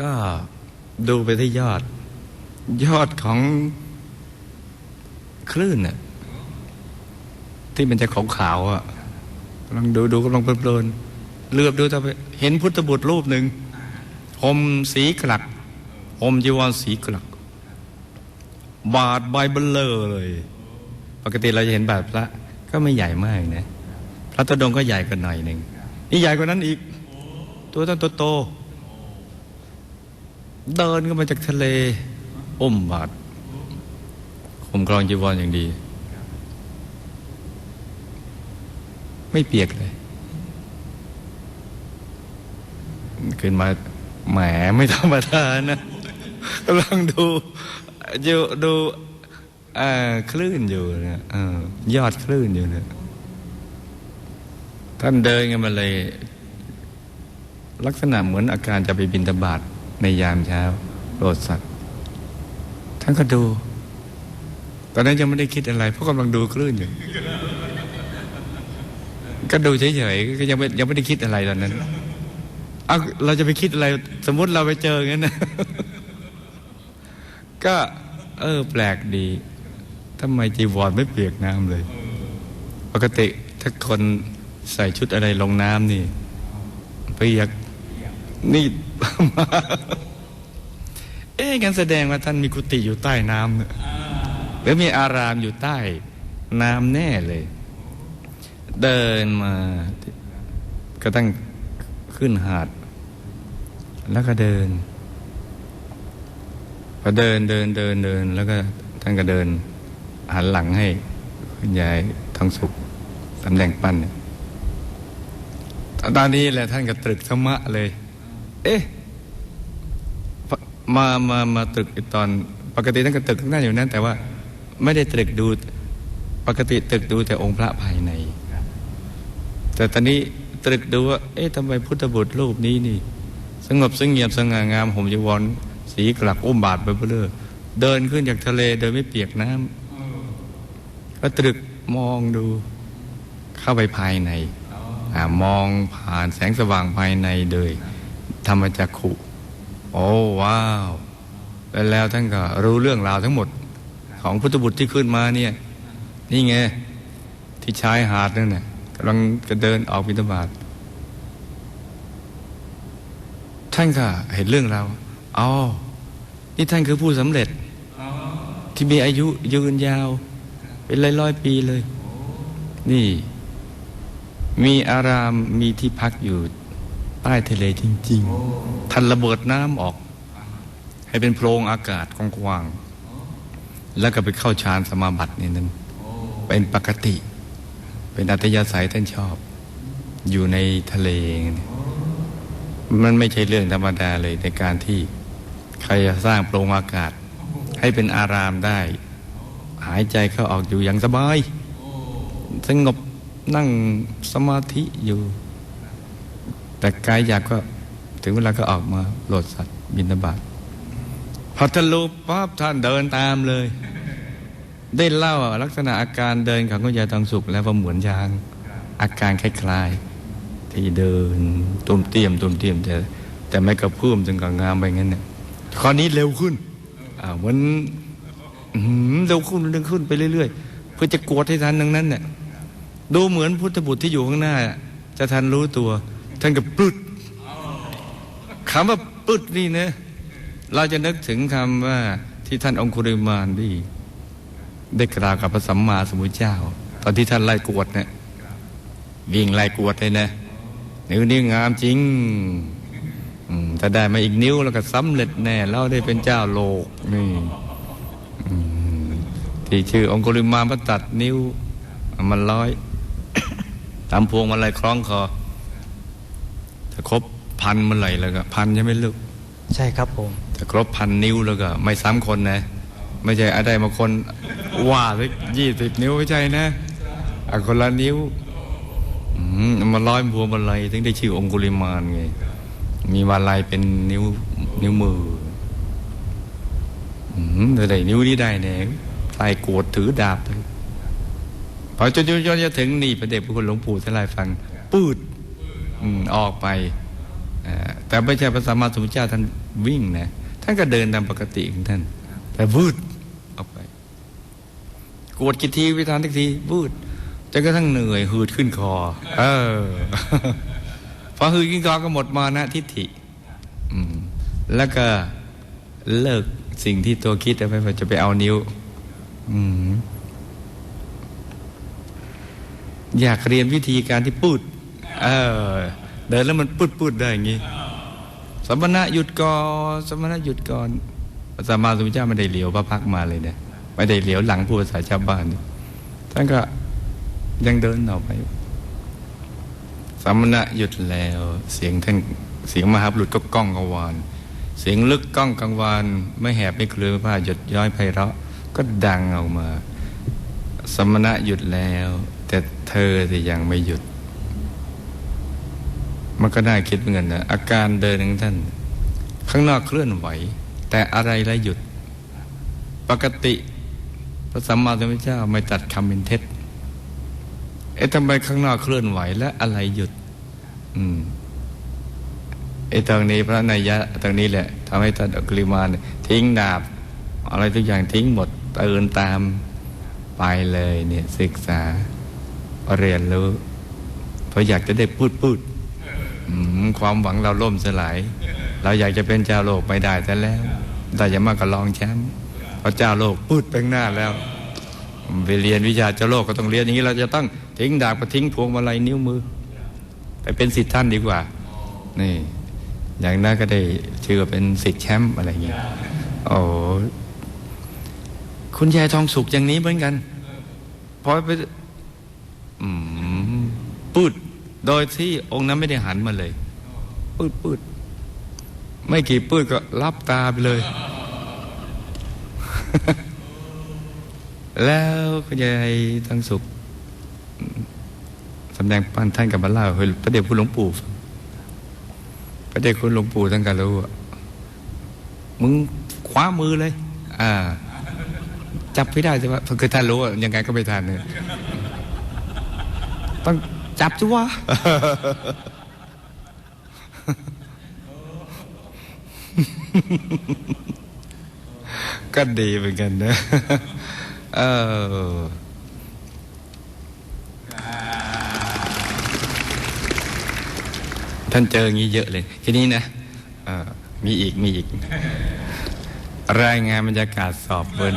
ก็ดูไปที่ยอด ยอดของคลื่นน่ะที่มันจะขาวๆอะกำลังดูดูกำลังเพลินๆเลือบดูต่อไปเห็นพุทธบุตรรูปหนึ่งห่มสีกลักห่มจีวรสีกลัก บาทใบเบลเลอร์เลย ปกติเราจะเห็นบาทพระก็ไม่ใหญ่มากนะพระตดงก็ใหญ่กว่าหน่อยหนึ่งนี่ใหญ่กว่านั้นอีก ตัวต้นโตๆ เดินก็มาจากทะเลอุ้มบาทข่มกรองจีวรอย่างดี ไม่เปียกเลย ขึ้นมาแหมไม่ธรรมดานะกำลังดูอยู่ดูเอ่อคลื่นอยู่นะเออยอดคลื่นอยู่เนี่ยท่านเดินกันมาเลย ลักษณะเหมือนอาการจะไปบินตบาต ในยามเช้าโปรดสัตว์ท่านก็ดู ตอนนั้นยังไม่ได้คิดอะไร เพราะกำลังดูคลื่นอยู่ก็ดูเฉยๆก็ยังไม่ยังไม่ได้คิดอะไรตอนนั้นเอาเราจะไปคิดอะไร สมมติเราไปเจองั้นนะก็ เออ แปลกดีทำไมจีวรไม่เปียกน้ำเลย ปกติถ้าคนใส่ชุดอะไรลงน้ำนี่เปียก นี่เอ๊ะกันแสดงว่าท่านมีกุฏิอยู่ใต้น้ำเนี่ยหรือมีอารามอยู่ใต้น้ำแน่เลย เดินมาก็ตั้งขึ้นหาด แล้วก็เดินพอเดินเดินเดินเดิน แล้วก็ท่านก็เดิน หันหลังให้คุณยายทองสุขตำแหน่งปั้นเนี่ยตอนนี้แหละท่านก็ตรึกธรรมะเลย เอ๊ะมามามาตรึกตอนปกติท่านก็ตรึกข้างหน้าอยู่นั้นแต่ว่าไม่ได้ตรึกดูปกติตรึกดูแต่องค์พระภายใน แต่ตอนนี้ตรึกดูว่า เอ๊ะทำไมพุทธบุตรรูปนี้นี่ สงบสงเงียบสง่างามห่มจีวรสีกลักอุ้มบาทไปเพื่อเดินขึ้นจากทะเลโดยไม่เปียกน้ำก็ตรึกมองดูเข้าไปภายในอมองผ่านแสงสว่างภายในโดย ธรรมจักขุ โอ้ว้าว แล้วท่านก็รู้เรื่องราวทั้งหมด ของพุทธบุตรที่ขึ้นมาเนี่ย นี่ไง ที่ชายหาดนั่นน่ะกำลังจะเดินออกบิณฑบาตท่านก็เห็นเรื่องราวอ๋อนี่ท่านคือผู้สำเร็จ ที่มีอายุยืนยาว เป็นร้อยร้อยปีเลย นี่ มีอารามมีที่พักอยู่ ใต้ทะเลจริง ๆ ท่านระเบิดน้ำออก ให้เป็นโพรงอากาศกว้างๆแล้วก็ไปเข้าฌานสมาบัตินี่นั้นเป็นปกติ เป็นอัตยาศัยท่านชอบ อยู่ในทะเล มันไม่ใช่เรื่องธรรมดาเลยในการที่ใครจะสร้างโปรงอากาศ ให้เป็นอารามได้ หายใจเข้าออกอยู่อย่างสบายสงบนั่งสมาธิอยู่ แต่กายอยากก็ถึงเวลาก็ออกมาโหลดสัตว์บินบาตพอทะลุปั๊บท่านเดินตามเลย ได้เล่าลักษณะอาการเดินของคุณยายทองสุขแล้วว่าเหมือนยาง อาการคล้ายๆ ที่เดินตุ่มเตี้ยมตุ่มเตี้ยมแต่แต่ไม่กระเพื่อมจนกับงามไปงั้นเนี่ยคราวนี้เร็วขึ้นอ่าเหมือนเร็วขึ้นเร็วขึ้นไปเรื่อยๆ เพื่อจะกวดให้ทันดังนั้นเนี่ยดูเหมือนพุทธบุตรที่อยู่ข้างหน้า จะทันรู้ตัว ท่านก็ปลุดคำว่าปลุดนี่นะเราจะนึกถึงคำว่าที่ท่านองคุริมานดีได้กล่าวกับพระสัมมาสัมพุทธเจ้า ตอนที่ท่านไล่กวดเนี่ยวิ่งไล่กวดเลยนะนิ้วนี้งามจริงถ้าได้มาอีกนิ้วแล้วก็สำเร็จแน่เราได้เป็นเจ้าโลกนี่ที่ชื่อองคุลิมานพระตัดนิ้ว มันร้อยตามพวงมาลัยคล้องคอ ถ้าครบพันมาไหลแล้วก็พันใช่ไหมลูกใช่ครับผมถ้าครบพันนิ้วแล้วก็ ไม่ซ้ำคนนะ ไม่ใช่อะไรมาคนว่าสักยี่สิบนิ้วไม่ใช่นะอะคนละนิ้วอืมเอามาร้อยพวงมาลัยถึงได้ชื่อองคุลิมานไง มีมาลัยเป็นนิ้วนิ้วมืออืมแต่ได้นิ้วนี้ได้เนี่ยใส่กวดถือดาบเลยพอจนจนจนจะถึงนี่พระเดชพระคุณหลวงปู่ท่านไล่ฟัง ปืด อืมออกไปเอ่อแต่ไม่ใช่พระสัมมาสัมพุทธเจ้าท่านวิ่งนะท่านก็เดินตามปกติของท่าน แต่วืดออกไปกวดกี่ทีวิธานทุกทีวืดจนกระทั่งเหนื่อยหืดขึ้นคอ เออพอหืดขึ้นคอก็หมดมานะทิฏฐิอืมแล้วก็เลิกสิ่งที่ตัวคิดเอาไปว่าจะไปเอานิ้วอืมอยากเรียนวิธีการที่พูด เออ เดินแล้วมันพูดพูดได้อย่างนี้สมณะหยุดก่อนสมณะหยุดก่อนพระสัมมาสัมพุทธเจ้าไม่ได้เหลียวพระพักมาเลยเนี่ยไม่ได้เหลียวหลังผู้ภาษาชาวบ้านท่านก็ยังเดินต่อไปสมณะหยุดแล้ว เสียงท่านเสียงมหาบุรุษก็ก้องกังวานเสียงลึกก้องกังวานไม่แหบไม่เคลือผ้าหยดย้อยไพเราะ ก็ดังออกมา สมณะหยุดแล้ว แต่เธอจะยังไม่หยุด มันก็น่าคิดเหมือนกันนะอาการเดินของท่าน ข้างนอกเคลื่อนไหว แต่อะไรล้วหยุด ปกติพระสัมมาสัมพุทธเจ้าไม่ตัดคำเป็นเท็จเอ๊ะทำไมข้างนอกเคลื่อนไหวและอะไรหยุด อืมไอ้ตรงนี้พระนัยยะตรงนี้แหละทำให้ท่านอักลิมานทิ้งดาบ อะไรทุกอย่างทิ้งหมดตื่นตามไปเลยเนี่ยศึกษาเรียนรู้เพราะอยากจะได้พูดพูด ความหวังเราล่มสลาย เราอยากจะเป็นเจ้าโลกไม่ได้แต่แล้ว แต่อย่ามากก็ลองแชมป์เพราะเจ้าโลกพูดไปหน้าแล้วไปเรียนวิชาเจ้าโลกก็ต้องเรียนอย่างนี้ เราจะต้องทิ้งดาบก็ทิ้งพวงมาลัยนิ้วมือ ไปเป็นสิทธิ์ท่านดีกว่า นี่ อย่างนั้นก็ได้ชื่อเป็นสิทธิ์แชมป์อะไรอย่างเงี้ยโอ้คุณยายทองสุกอย่างนี้เหมือนกันพอไปอืมปืด โดยที่องค์นั้นไม่ได้หันมาเลยปืดปืดไม่กี่ปืดก็รับตาไปเลย แล้วคุณยายทองสุกสำแดงปันท่านกับมาเล่าให้พระเดชคุณหลวงปู่ฟังพระเดชคุณหลวงปู่ท่านก็รู้ว่ามึงคว้ามือเลย อ่า จับไม่ได้ใช่ไหมคือท่านรู้ว่ายังไงก็ไม่ทันเนี่ยต้อง จับจ้วะก็ดีเหมือนกันนะ เออท่านเจออย่างนี้เยอะเลย ทีนี้นะมีอีกมีอีก รายงานบรรยากาศสอบบน